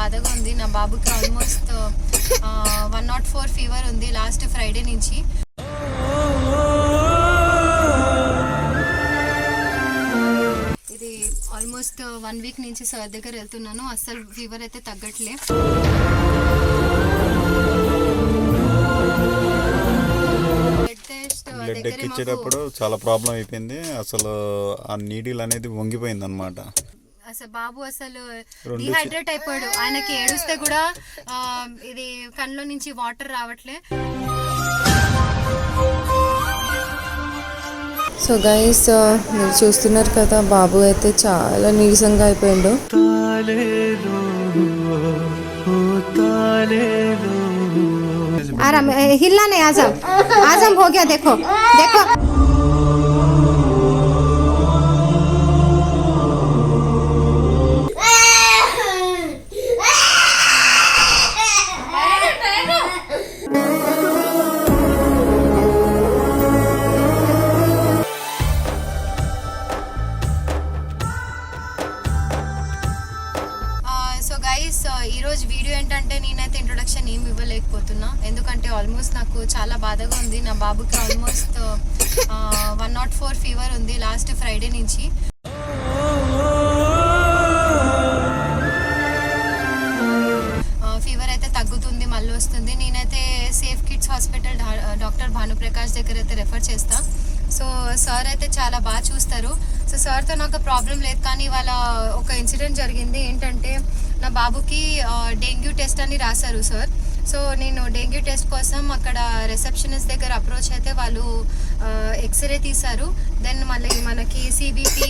బాధగా ఉంది. నా బాబుకి almost one naught four fever ఉంది లాస్ట్ ఫ్రైడే నుంచి. ఇది ఆల్మోస్ట్ వన్ వీక్ నుంచి సార్ దగ్గర వెళ్తున్నాను. అస్సలు ఫీవర్ అయితే తగ్గట్లే. బ్లడ్ దగ్గర ఎక్కించేటప్పుడు చాలా ప్రాబ్లం అయిపోయింది. అసలు ఆ నీడిల్ అనేది వంగిపోయింది అనమాట అసలు బాబు అసలు డిహైడ్రేట్ అయిపోయాడు. ఆయనకి ఏడుస్తే కూడా ఇది కళ్ళ నుంచి వాటర్ రావట్లే. సో గైస్ మీరు చూస్తున్నారు కదా బాబు అయితే చాలా నీరసంగా అయిపోయిండు. హిల్లా హిల్లానే ఆజాం. ఆజాం హో దేఖో దేఖో. భానుప్రకాష్ దగ్గర అయితే రెఫర్ చేస్తా. సో సార్ అయితే చాలా బాగా చూస్తారు. సో సార్తో నాకు ప్రాబ్లం లేదు కానీ వాళ్ళ ఒక ఇన్సిడెంట్ జరిగింది. ఏంటంటే నా బాబుకి డెంగ్యూ టెస్ట్ అని రాశారు సార్ సో నేను డెంగ్యూ టెస్ట్ కోసం అక్కడ రిసెప్షనిస్ట్ దగ్గర అప్రోచ్ అయితే వాళ్ళు ఎక్స్రే తీశారు. దెన్ మళ్ళీ మనకి సిబిపి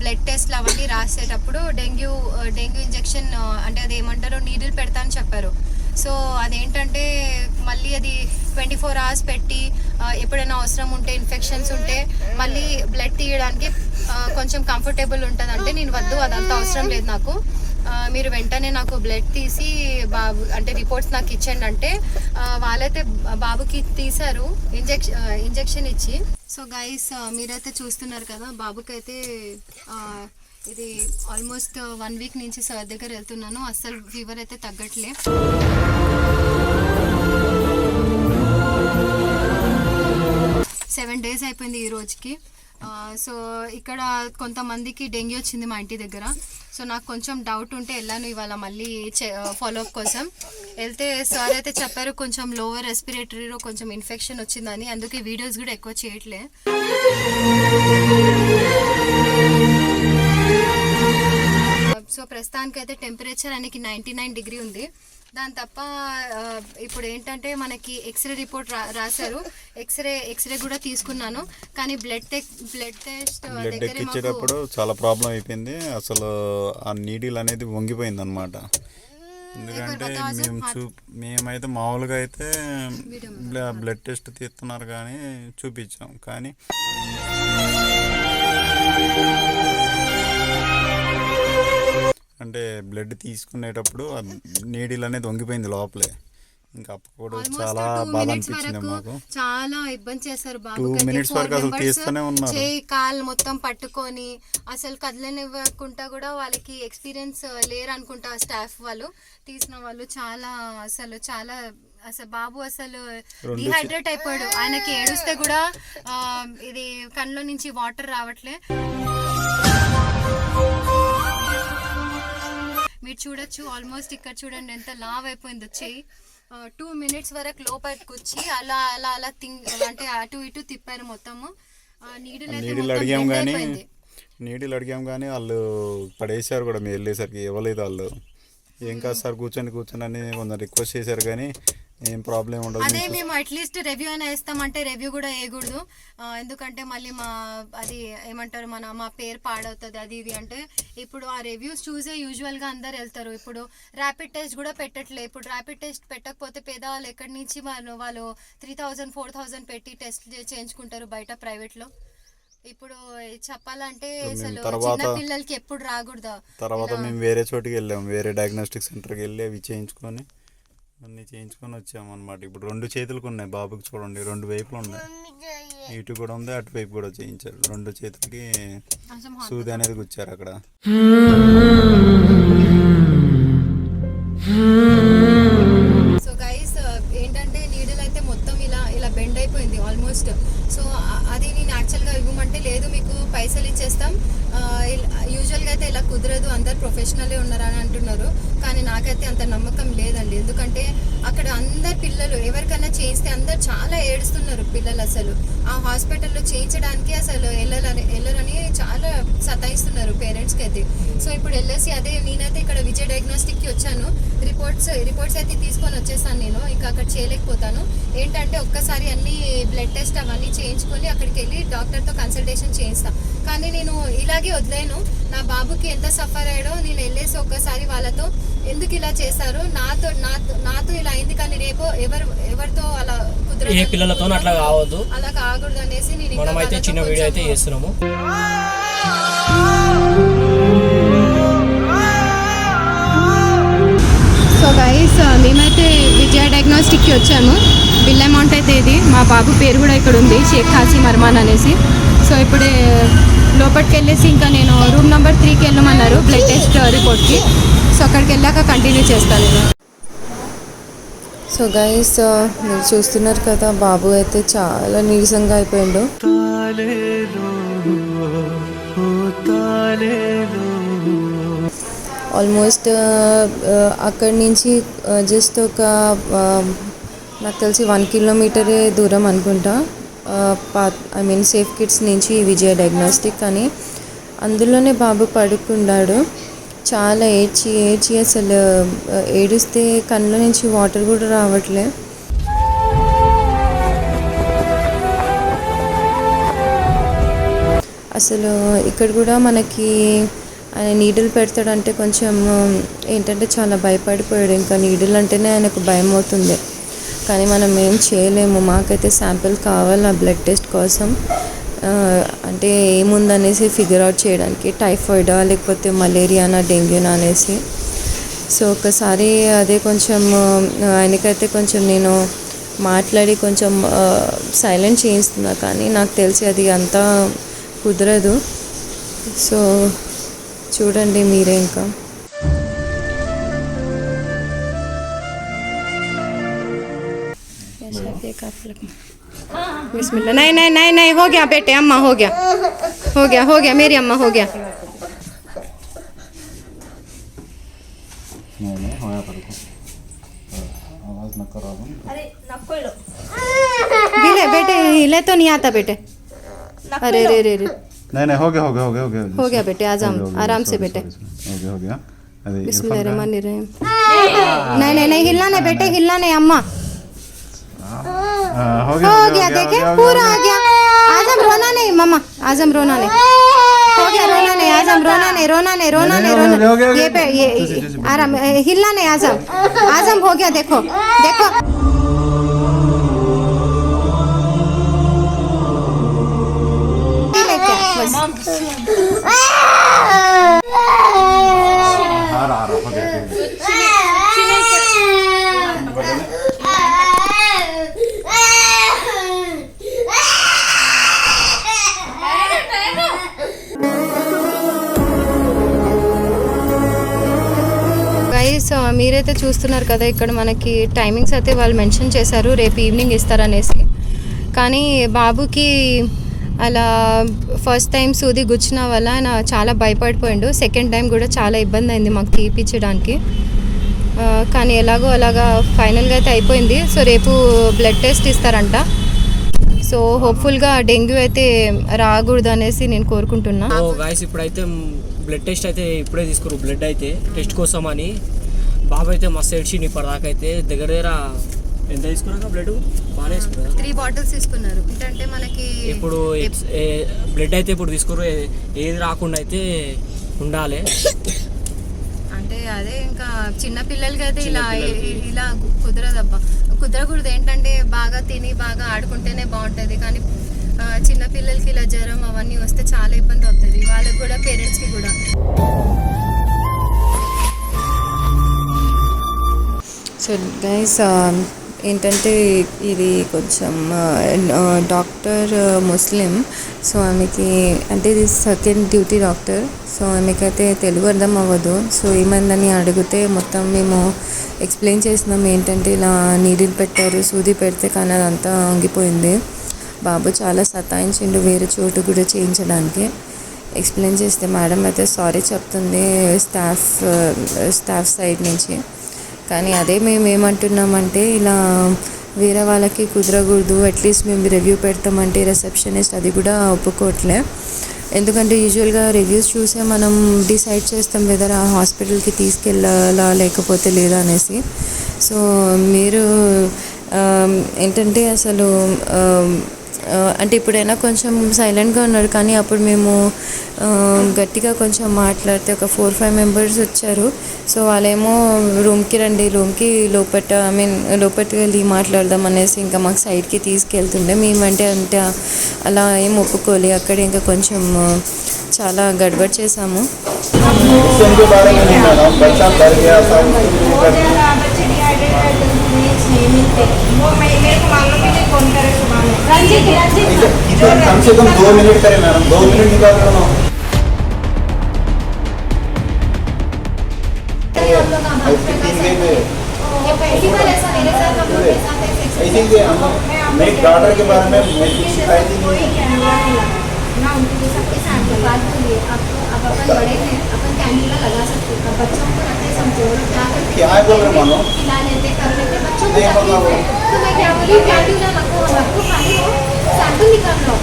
బ్లడ్ టెస్ట్లు అవన్నీ రాసేటప్పుడు డెంగ్యూ డెంగ్యూ ఇంజెక్షన్ అంటే అది ఏమంటారో నీడిల్ పెడతా అని చెప్పారు. సో అదేంటంటే మళ్ళీ అది ట్వంటీ ఫోర్ అవర్స్ పెట్టి ఎప్పుడైనా అవసరం ఉంటే ఇన్ఫెక్షన్స్ ఉంటే మళ్ళీ బ్లడ్ తీయడానికి కొంచెం కంఫర్టబుల్ ఉంటుంది అంటే నేను వద్దు అదంతా అవసరం లేదు నాకు. మీరు వెంటనే నాకు బ్లడ్ తీసి బాబు అంటే రిపోర్ట్స్ నాకు ఇచ్చండి అంటే వాళ్ళైతే బాబుకి తీశారు ఇంజెక్షన్ ఇంజెక్షన్ ఇచ్చి. సో గైస్ మీరైతే చూస్తున్నారు కదా బాబుకైతే ఇది ఆల్మోస్ట్ వన్ వీక్ నుంచి సార్ దగ్గర వెళ్తున్నాను. అస్సలు ఫీవర్ అయితే తగ్గట్లే. సెవెన్ డేస్ అయిపోయింది ఈ రోజుకి. సో ఇక్కడ కొంతమందికి డెంగ్యూ వచ్చింది మా ఇంటి దగ్గర. సో నాకు కొంచెం డౌట్ ఉంటే వెళ్ళాను ఇవాళ మళ్ళీ ఫాలోఅప్ కోసం. వెళ్తే సార్ అయితే చెప్పారు కొంచెం లోవర్ రెస్పిరేటరీలో కొంచెం ఇన్ఫెక్షన్ వచ్చిందని. అందుకే వీడియోస్ కూడా ఎక్కువ చేయట్లే. సో ప్రస్తుతానికి అయితే టెంపరేచర్ ఆయనకి నైంటీ నైన్ డిగ్రీ ఉంది. దాని తప్ప ఇప్పుడు ఏంటంటే మనకి ఎక్స్రే రిపోర్ట్ రా రాశారు. ఎక్స్రే ఎక్స్రే కూడా తీసుకున్నాను. కానీ blood tech blood test blood దగ్గర ఎక్కించేటప్పుడు చాలా ప్రాబ్లం అయిపోయింది. అసలు ఆ నీడిల్ అనేది వంగిపోయింది అనమాట ఎందుకంటే మేము చూ మేమైతే మామూలుగా అయితే బ్ల- బ్లడ్ టెస్ట్ తీస్తున్నారు కానీ చూపించాం. కానీ అంటే బ్లడ్ తీసుకునేటప్పుడు నీడిల్ అనేది వంగిపోయింది లోపలే. ఇంకా అప్పుడు చాలా బాధ అనిపించింది మాకు. చాలా ఇబ్బంది చేశారు Two minutes వరకు అసలు తీస్తూనే ఉన్నారు. చేయి కాలు మొత్తం పట్టుకొని అసలు కదలనివ్వకుండా కూడా వాళ్ళకి ఎక్స్పీరియన్స్ లేరు అనుకుంటా స్టాఫ్ వాళ్ళు. తీసిన వాళ్ళు చాలా అసలు చాలా అసలు బాబు అసలు డిహైడ్రేట్ అయిపోయాడు. ఆయనకి ఏడుస్తే కూడా ఆ, ఇది కళ్ళలో నుంచి వాటర్ రావట్లే. మీరు చూడొచ్చు. ఆల్మోస్ట్ ఇక్కడ చూడండి ఎంత లావ్ అయిపోయింది. వచ్చి టూ మినిట్స్ వరకు లోపలికి వచ్చి అలా అలా అలా తింగ్ అంటే అటు ఇటు తిప్పారు మొత్తము. నీడిల్ అడిగాం కానీ. నీడిల్ అడిగాం కానీ వాళ్ళు పడేసారు కూడా మేము వెళ్ళేసరికి. ఇవ్వలేదు వాళ్ళు. ఏం కాదు సార్ కూర్చొని కూర్చొని అని కొంచెం రిక్వెస్ట్ చేశారు కానీ ఏం ప్రాబ్లం ఉండదు అదే. మేము అట్లీస్ట్ రివ్యూ అయినా ఇస్తామంటే రివ్యూ కూడా వేయకూడదు. ఎందుకంటే మళ్ళీ మా అది ఏమంటారు మన మా పేరు పాడవుతుంది అది ఇది అంటే ఇప్పుడు ఆ రివ్యూస్ చూసే యూజువల్గా అందరు వెళ్తారు. ఇప్పుడు ర్యాపిడ్ టెస్ట్ కూడా పెట్టట్లే. ఇప్పుడు ర్యాపిడ్ టెస్ట్ పెట్టకపోతే పేదవాళ్ళు ఎక్కడి నుంచి వాళ్ళు వాళ్ళు త్రీ థౌజండ్ ఫోర్ థౌజండ్ పెట్టి టెస్ట్ చేయించుకుంటారు బయట ప్రైవేట్లో. ఇప్పుడు చెప్పాలంటే అసలు చిన్న పిల్లలకి ఎప్పుడు రాకూడదు. తర్వాత మేము వేరే చోటికి వెళ్ళాము. వేరే డయాగ్నోస్టిక్ సెంటర్కి వెళ్ళి అవి చేయించుకొని అన్ని చేయించుకొని వచ్చామన్నమాట. ఇప్పుడు రెండు చేతులకు ఉన్నాయి బాబుకి చూడండి రెండు వైపులు ఉన్నాయి. ఇటు కూడా ఉంది అటువైపు కూడా చేయించారు. రెండు చేతులకి సూది అనేది గుచ్చారు అక్కడ. సో గైస్ ఏంటంటే నీడలు అయితే మొత్తం ఇలా ఇలా బెండ్ అయిపోయింది ఆల్మోస్ట్ సో అది నేను యాక్చువల్గా ఇవ్వమంటే లేదు మీకు పైసలు ఇచ్చేస్తాం. యూజువల్గా అయితే ఇలా కుదరదు అందరు ప్రొఫెషనల్ ఉన్నారని అంటున్నారు. నాకైతే అంత నమ్మకం లేదండి. ఎందుకంటే అక్కడ అందరు పిల్లలు ఎవరికైనా చేయిస్తే అందరు చాలా ఏడుస్తున్నారు పిల్లలు అసలు. ఆ హాస్పిటల్లో చేయించడానికి అసలు వెళ్ళాలని వెళ్ళరని చాలా సతాయిస్తున్నారు పేరెంట్స్కి అయితే సో ఇప్పుడు వెళ్ళేసి అదే నేనైతే ఇక్కడ విజయ్ డయాగ్నోస్టిక్కి వచ్చాను. రిపోర్ట్స్ రిపోర్ట్స్ అయితే తీసుకొని వచ్చేసాను నేను. ఇంకా అక్కడ చేయలేకపోతాను. ఏంటంటే ఒక్కసారి అన్ని బ్లడ్ టెస్ట్ అవన్నీ చేయించుకొని అక్కడికి వెళ్ళి డాక్టర్తో కన్సల్టేషన్ చేయిస్తాను కానీ నేను ఇలాగే వదిలేను. నా బాబుకి ఎంత సఫర్ అయ్యాడో నేను వెళ్ళేసి ఒక్కసారి వాళ్ళతో ఎందుకు ఇలా చేశారు? నాతో నాతో నాతో ఇలా అయింది కానీ రేపు ఎవరు ఎవరితో అలా కుదరదు? ఏ పిల్లలతోనూ అట్లా కావద్దు. అలా కాకూడదు అనేసి నేను ఇంకా మనమైతే వాళ్ళతో చిన్న వీడియో అయితే చేస్తున్నాము. సో గైస్ మేమైతే విజయ డయాగ్నోస్టిక్కి వచ్చాము. బిల్ అమౌంట్ అయితే ఇది మా బాబు పేరు కూడా ఇక్కడ ఉంది షేక్ హాసీమ్ అర్మాన్ అనేసి. సో ఇప్పుడే లోపలికి వెళ్ళేసి ఇంకా నేను రూమ్ నెంబర్ త్రీకి వెళ్ళమన్నారు బ్లడ్ టెస్ట్ రిపోర్ట్కి. సో అక్కడికి వెళ్ళాక కంటిన్యూ చేస్తాను నేను. సో గైస్ మీరు చూస్తున్నారు కదా బాబు అయితే చాలా నీరసంగా అయిపోయిండు. ఆల్మోస్ట్ అక్కడి నుంచి జస్ట్ ఒక నాకు తెలిసి వన్ కిలోమీటరే దూరం అనుకుంటా. ఐ మీన్ సేఫ్ కిడ్స్ నుంచి విజయ డయాగ్నోస్టిక్ అని. అందులోనే బాబు పడుకున్నాడు చాలా ఏడ్చి ఏడ్చి అసలు ఏడిస్తే కళ్ళ నుంచి వాటర్ కూడా రావట్లే. అసలు ఇక్కడ కూడా మనకి ఆయన నీడలు పెడతాడంటే కొంచెం ఏంటంటే చాలా భయపడిపోయాడు. ఇంకా నీడలు అంటేనే ఆయనకు భయం అవుతుంది కానీ మనం ఏం చేయలేము. మాకైతే శాంపిల్ కావాలి ఆ బ్లడ్ టెస్ట్ కోసం. అంటే ఏముందనేసి ఫిగర్ అవుట్ చేయడానికి టైఫాయిడా లేకపోతే మలేరియానా డెంగ్యూనా అనేసి. సో ఒకసారి అదే కొంచెం ఆయనకైతే కొంచెం నేను మాట్లాడి కొంచెం సైలెంట్ చేయిస్తున్నా కానీ నాకు తెలిసి అది అంతా కుదరదు. సో చూడండి మీరే ఇంకా. बिस्मिल्लाह। नहीं नहीं नहीं नहीं हो गया बेटे अम्मा हो गया। हो गया हो गया मेरी अम्मा हो गया। हिले बेटे हिले तो नहीं आता बेटे। अरे रे रे रे। नहीं नहीं हो गया हो गया हो गया हो गया। हो गया बेटे आजाम हो आराम से बेटे. हो गया हो गया। अरे बिस्मिल्लाह रहमान रहीम नहीं नहीं नहीं हिलना नहीं बेटे हिलना नहीं अम्मा। हाँ, हो गया हो गया देखे पूरा आ गया। आज हम रोना नहीं मामा आज हम रोना नहीं। हो गया रोना नहीं आज हम रोना नहीं रोना नहीं रोना नहीं रोना ये पे ये आराम हिलना नहीं आज हम। आज हम हो गया देखो देखो। आ रहा रहा సో మీరైతే చూస్తున్నారు కదా ఇక్కడ మనకి టైమింగ్స్ అయితే వాళ్ళు మెన్షన్ చేశారు రేపు ఈవినింగ్ ఇస్తారనేసి. కానీ బాబుకి అలా ఫస్ట్ టైం సూది గుచ్చిన వల్ల ఆయన చాలా భయపడిపోయిండు. సెకండ్ టైం కూడా చాలా ఇబ్బంది అయింది మాకు తీపిచ్చడానికి. కానీ ఎలాగో అలాగా ఫైనల్గా అయితే అయిపోయింది. సో రేపు బ్లడ్ టెస్ట్ ఇస్తారంట. సో హోప్ఫుల్గా డెంగ్యూ అయితే రాకూడదు అనేసి నేను కోరుకుంటున్నా. ఇప్పుడైతే బ్లడ్ టెస్ట్ అయితే ఇప్పుడే తీసుకురు బ్లడ్ అయితే టెస్ట్ కోసం అని బాబు అయితే మస్తు ఏడ్చిండు ఇప్పటిదాకా అయితే దగ్గర దగ్గర ఎంత తీసుకున్నాక బ్లడ్ బాగానే తీసుకున్నా త్రీ బాటిల్స్ తీసుకున్నారు. ఏంటంటే మనకి ఇప్పుడు బ్లడ్ అయితే ఇప్పుడు తీసుకురు ఏ- ఏది రాకుండా అయితే ఉండాలి. అంటే అదే ఇంకా చిన్న పిల్లలకి అయితే ఇలా ఇలా కుదరదబ్బా. కుదరకూడదు. ఏంటంటే బాగా తిని బాగా ఆడుకుంటేనే బాగుంటుంది. కానీ చిన్న పిల్లలకి ఇలా జ్వరం అవన్నీ వస్తే చాలా ఇబ్బంది అవుతుంది. వాళ్ళకి కూడా పేరెంట్స్కి కూడా. సో గైస్ um, ఏంటంటే ఇది కొంచెం డాక్టర్ ముస్లిం సో ఆమెకి అంటే ఇది సెకండ్ డ్యూటీ డాక్టర్ సో ఆమెకైతే తెలుగు అర్థం అవ్వదు. సో ఏమైందని అడిగితే మొత్తం మేము ఎక్స్ప్లెయిన్ చేసినాం ఏంటంటే ఇలా నీడిల్ పెట్టారు సూది పెడితే కానీ అదంతా వంగిపోయింది. బాబు చాలా సతాయించిండు వేరే చోటు కూడా చేయించడానికి. ఎక్స్ప్లెయిన్ చేస్తే మేడం అయితే సారీ చెప్తుంది స్టాఫ్ స్టాఫ్ సైడ్ నుంచి. కానీ అదే మేము ఏమంటున్నామంటే ఇలా వేరే వాళ్ళకి కుదరకూడదు అట్లీస్ట్ మేము రివ్యూ పెడతామంటే రిసెప్షనిస్ట్ అది కూడా ఒప్పుకోవట్లే ఎందుకంటే యూజువల్గా రివ్యూస్ చూసే మనం డిసైడ్ చేస్తాం వెదర్ ఆ హాస్పిటల్కి తీసుకెళ్ళాలా లేకపోతే లేదా అనేసి. సో మీరు um, ఏంటంటే అసలు um, అంటే ఇప్పుడైనా కొంచెం సైలెంట్గా ఉన్నారు కానీ అప్పుడు మేము ఆ, గట్టిగా కొంచెం మాట్లాడితే ఒక ఫోర్ ఫైవ్ మెంబర్స్ వచ్చారు సో వాళ్ళేమో రూమ్కి రండి రూమ్కి లోపట ఐ మీన్ లోపలికి వెళ్ళి మాట్లాడదాం అనేసి ఇంకా మాకు సైడ్కి తీసుకెళ్తుండే మేమంటే అంటే అలా ఏం ఒప్పుకోలే అక్కడ ఇంకా కొంచెం ఆ, చాలా గడబడ్ చేసాము क्वेश्चन के बारे में नहीं मैडम बच्चा डर गया था बच्चे डिहाइड्रेट कर मीन्स नहीं मिलते वो मैं मेरे को मालूम भी करे सुबह में। रंजीत रंजीत कम से कम दो मिनट करें मैडम। दो मिनट निकाल कर ना मेरे डॉटर के बारे में मैं कुछ शिकायत ही नहीं कैमरा नहीं लगा। ना उनके सबके साथ बात करिए अब अब अपन बड़े हैं अपन कैमरा लगा सकते हैं। बच्चों को रखते समझो। क्या क्या बोल रहे मानो? खिला लेते कर लेते बच्चों को नहीं, तकलीफ़ बाबा, तो मैं क्या बोली कैंटीन में रखो रखो खाली सैंपल निकाल लो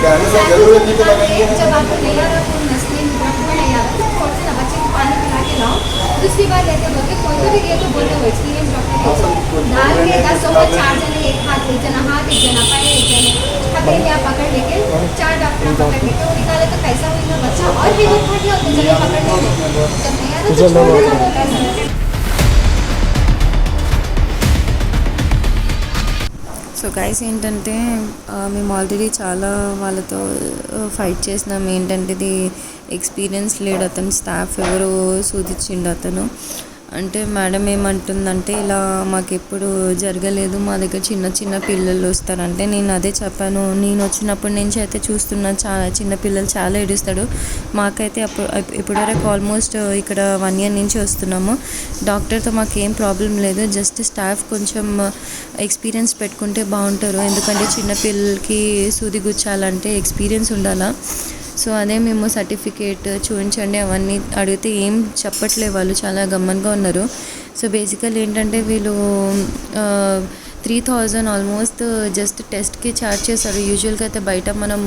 क्या सर ज़रूरत नहीं तो लगाएँगे जब आपको नहीं आ रहा कोई नस्ली निकाल नहीं. आ रहा तो थोड़ा सा बच्चे को पानी पिला के लाओ दूसरी बार लेते बोलते कोई तो भी ये तो बोलते हो एक्सपीरियंस डॉक्टर डाल के दस लोग चार जने एक हाथ एक जना हाथ एक जना पैर एक जने हथेली आप पकड़ लेके. चार डॉक्टर पकड़ के तो निकाले तो कैसा होगा बच्चा. और भी दुख गया तो जगह पकड़ लेंगे जब नहीं आ रहा तो छोड़ देना సో గైస్ ఏంటంటే మేము ఆల్రెడీ చాలా వాళ్ళతో ఫైట్ చేసినాం. ఏంటంటే ఇది ఎక్స్పీరియన్స్ లేడు అతను స్టాఫ్ ఎవరో సూచించిండు అతను. అంటే మేడం ఏమంటుందంటే ఇలా మాకు ఎప్పుడు జరగలేదు మా దగ్గర చిన్న చిన్న పిల్లలు వస్తారంటే నేను అదే చెప్పాను. నేను వచ్చినప్పటి నుంచి అయితే చూస్తున్నా చాలా చిన్న పిల్లలు చాలా ఏడుస్తాడు. మాకైతే అప్పుడు ఇప్పటివరకు ఆల్మోస్ట్ ఇక్కడ వన్ ఇయర్ నుంచి వస్తున్నాము. డాక్టర్తో మాకు ఏం ప్రాబ్లం లేదు. జస్ట్ స్టాఫ్ కొంచెం ఎక్స్పీరియన్స్ పెట్టుకుంటే బాగుంటారు. ఎందుకంటే చిన్న పిల్లలకి సూది గుచ్చాలంటే ఎక్స్పీరియన్స్ ఉండాలా. సో అదే మేము సర్టిఫికేట్ చూపించండి అవన్నీ అడిగితే ఏం చెప్పట్లే వాళ్ళు చాలా గమ్మన్గా ఉన్నారు. సో బేసికల్ ఏంటంటే వీళ్ళు త్రీ థౌజండ్ ఆల్మోస్ట్ జస్ట్ టెస్ట్కి ఛార్జ్ చేశారు. యూజువల్గా అయితే బయట మనం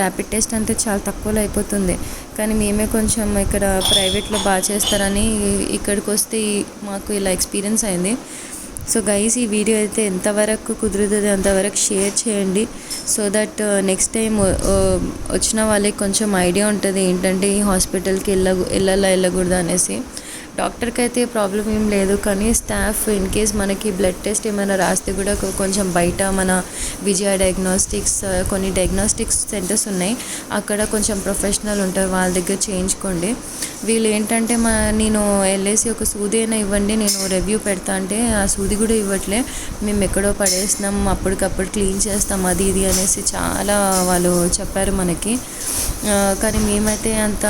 ర్యాపిడ్ టెస్ట్ అంతే చాలా తక్కువలో అయిపోతుంది. కానీ మేమే కొంచెం ఇక్కడ ప్రైవేట్లో బాగా చేస్తారని ఇక్కడికి వస్తే మాకు ఇలా ఎక్స్పీరియన్స్ అయింది. సో గైస్ ఈ వీడియో అయితే ఎంతవరకు కుదురుతుంది అంతవరకు షేర్ చేయండి. సో దట్ నెక్స్ట్ టైం వచ్చిన వాళ్ళకి కొంచెం ఐడియా ఉంటుంది ఏంటంటే ఈ హాస్పిటల్కి వెళ్ళ వెళ్ళాలా వెళ్ళకూడదు అనేసి. డాక్టర్కి అయితే ప్రాబ్లం ఏం లేదు కానీ స్టాఫ్ ఇన్ కేస్ మనకి బ్లడ్ టెస్ట్ ఏమైనా రాస్తే కూడా కొంచెం బయట మన విజయ డయాగ్నోస్టిక్స్ కొన్ని డయాగ్నోస్టిక్స్ సెంటర్స్ ఉన్నాయి. అక్కడ కొంచెం ప్రొఫెషనల్ ఉంటారు వాళ్ళ దగ్గర చేయించుకోండి. వీళ్ళు ఏంటంటే మా నేను వెళ్ళేసి ఒక సూది అయినా ఇవ్వండి నేను రివ్యూ పెడతా అంటే ఆ సూది కూడా ఇవ్వట్లే. మేము ఎక్కడో పడేసినాం అప్పటికప్పుడు క్లీన్ చేస్తాం అది ఇది అనేసి చాలా వాళ్ళు చెప్పారు మనకి. కానీ మేమైతే అంత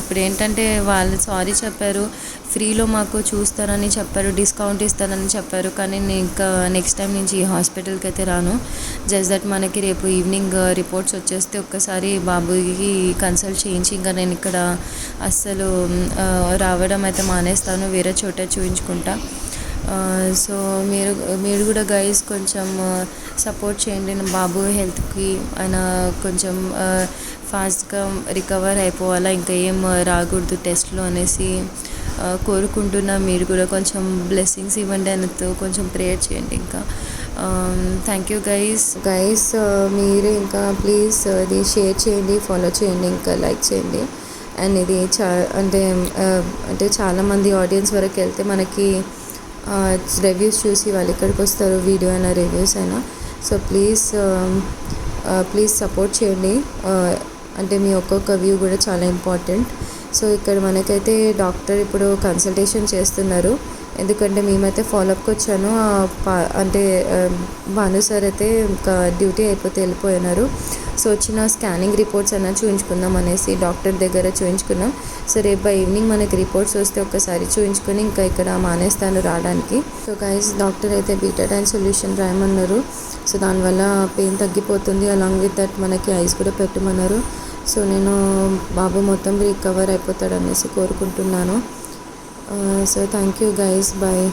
ఇప్పుడు ఏంటంటే వాళ్ళు సారీ చెప్పారు. చెప్పారు. ఫ్రీలో మాకు చూస్తారని చెప్పారు. డిస్కౌంట్ ఇస్తారని చెప్పారు. కానీ నేను ఇంకా నెక్స్ట్ టైం నుంచి ఈ హాస్పిటల్కి అయితే రాను. జస్ట్ దట్ మనకి రేపు ఈవినింగ్ రిపోర్ట్స్ uh, వచ్చేస్తే ఒక్కసారి బాబుకి కన్సల్ట్ చేయించి ఇంకా నేను ఇక్కడ అస్సలు uh, రావడం అయితే మానేస్తాను. వేరే చోట చూపించుకుంటా సో uh, మీరు మీరు కూడా గైస్ కొంచెం సపోర్ట్ చేయండి. నా బాబు హెల్త్కి ఆయన కొంచెం ఫాస్ట్గా రికవర్ అయిపోవాలా ఇంకా ఏం రాకూడదు టెస్ట్లో అనేసి కోరుకుంటున్నా మీరు కూడా. కొంచెం బ్లెస్సింగ్స్ ఇవ్వండి అన్నతో కొంచెం ప్రేయర్ చేయండి ఇంకా. థ్యాంక్ యూ గైస్ గైస్ మీరు ఇంకా ప్లీజ్ ఇది షేర్ చేయండి ఫాలో చేయండి ఇంకా లైక్ చేయండి. అండ్ ఇది చా అంటే అంటే చాలామంది ఆడియన్స్ వరకు వెళ్తే మనకి రివ్యూస్ చూసి వాళ్ళు ఇక్కడికి వస్తారు వీడియో అయినా రివ్యూస్ అయినా. సో ప్లీజ్ ప్లీజ్ సపోర్ట్ చేయండి. అంటే మీ ఒక్కొక్క వ్యూ కూడా చాలా ఇంపార్టెంట్ సో ఇక్కడ మనకైతే డాక్టర్ ఇప్పుడు కన్సల్టేషన్ చేస్తున్నారు. ఎందుకంటే మేమైతే ఫాలోఅప్కి వచ్చాను పా- అంటే భాను సార్ అయితే ఇంకా డ్యూటీ అయిపోతే వెళ్ళిపోయినారు. సో వచ్చిన స్కానింగ్ రిపోర్ట్స్ అయినా చూపించుకుందాం అనేసి డాక్టర్ దగ్గర చూపించుకున్నాం సో రేపు ఈవినింగ్ మనకి రిపోర్ట్స్ వస్తే ఒకసారి చూపించుకొని ఇంకా ఇక్కడ మానేస్తాను రావడానికి. సో గైస్ డాక్టర్ అయితే బీటాటైన్ సొల్యూషన్ రాయమన్నారు. సో దానివల్ల పెయిన్ తగ్గిపోతుంది అలాంగ్ విత్ దట్ మనకి ఐస్ కూడా పెట్టమన్నారు. సో నేను బాబు మొత్తం రికవర్ అయిపోతాడు అనేసి కోరుకుంటున్నాను so thank you guys bye